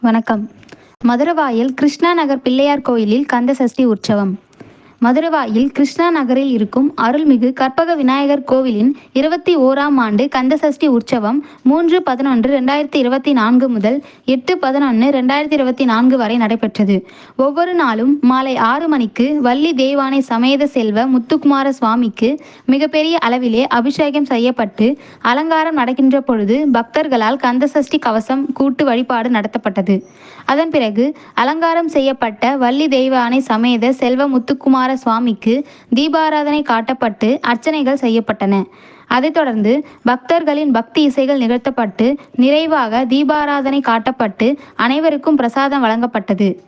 வணக்கம். மதுரவாயல் கிருஷ்ணா நகர் பிள்ளையார் கோயிலில் கந்த சஷ்டி உற்சவம். மதுரவாயில் கிருஷ்ணா நகரில் இருக்கும் அருள்மிகு கற்பக விநாயகர் கோவிலின் இருபத்தி ஓராம் ஆண்டு கந்தசஷ்டி உற்சவம் மூன்று பதினொன்று ரெண்டாயிரத்தி இருபத்தி நான்கு முதல் எட்டு பதினொன்று ரெண்டாயிரத்தி இருபத்தி நான்கு வரை நடைபெற்றது. ஒவ்வொரு நாளும் மாலை ஆறு மணிக்கு வள்ளி தேவானை சமேத செல்வ முத்துக்குமார சுவாமிக்கு மிகப்பெரிய அளவிலே அபிஷேகம் செய்யப்பட்டு அலங்காரம் நடக்கின்ற பொழுது பக்தர்களால் கந்த சஷ்டி கவசம் கூட்டு வழிபாடு நடத்தப்பட்டது. அதன் பிறகு அலங்காரம் செய்யப்பட்ட வள்ளி தெய்வானை சமேத செல்வ முத்துக்குமார சுவாமிக்கு தீபாராதனை காட்டப்பட்டு அர்ச்சனைகள் செய்யப்பட்டன. அதைத் தொடர்ந்து பக்தர்களின் பக்தி இசைகள் நிகழ்த்தப்பட்டு நிறைவாக தீபாராதனை காட்டப்பட்டு அனைவருக்கும் பிரசாதம் வழங்கப்பட்டது.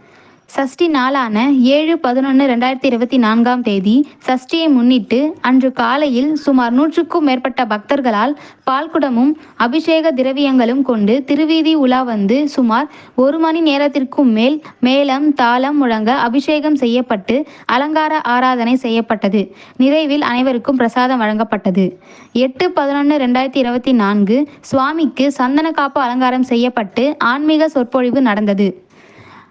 சஷ்டி நாளான ஏழு பதினொன்று ரெண்டாயிரத்தி இருபத்தி நான்காம் தேதி சஷ்டியை முன்னிட்டு அன்று காலையில் சுமார் நூற்றுக்கும் மேற்பட்ட பக்தர்களால் பால்குடமும் அபிஷேக திரவியங்களும் கொண்டு திருவீதி உலா வந்து சுமார் ஒரு மணி நேரத்திற்கும் மேல் மேளம் தாளம் முழங்க அபிஷேகம் செய்யப்பட்டு அலங்கார ஆராதனை செய்யப்பட்டது. நிறைவில் அனைவருக்கும் பிரசாதம் வழங்கப்பட்டது. எட்டு பதினொன்று ரெண்டாயிரத்தி இருபத்தி நான்கு சுவாமிக்கு சந்தன காப்பு அலங்காரம் செய்யப்பட்டு ஆன்மீக சொற்பொழிவு நடந்தது.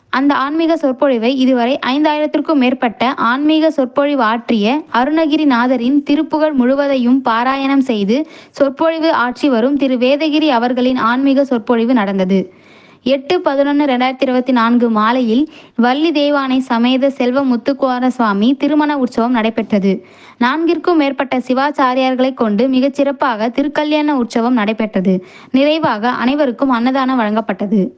அந்த ஆன்மீக சொற்பொழிவை இதுவரை ஐந்தாயிரத்திற்கும் மேற்பட்ட ஆன்மீக சொற்பொழிவு ஆற்றிய அருணகிரிநாதரின் திருப்புகழ் முழுவதையும் பாராயணம் செய்து சொற்பொழிவு ஆற்றி வரும் திரு வேதகிரி அவர்களின் ஆன்மீக சொற்பொழிவு நடந்தது. எட்டு பதினொன்று ரெண்டாயிரத்தி இருபத்தி நான்கு மாலையில் வள்ளி தேவானை சமேத செல்வ முத்துக்குமார சுவாமி திருமண உற்சவம் நடைபெற்றது. நான்கிற்கும் மேற்பட்ட சிவாச்சாரியார்களை கொண்டு மிகச் சிறப்பாக திருக்கல்யாண உற்சவம் நடைபெற்றது. நிறைவாக அனைவருக்கும் அன்னதானம் வழங்கப்பட்டது.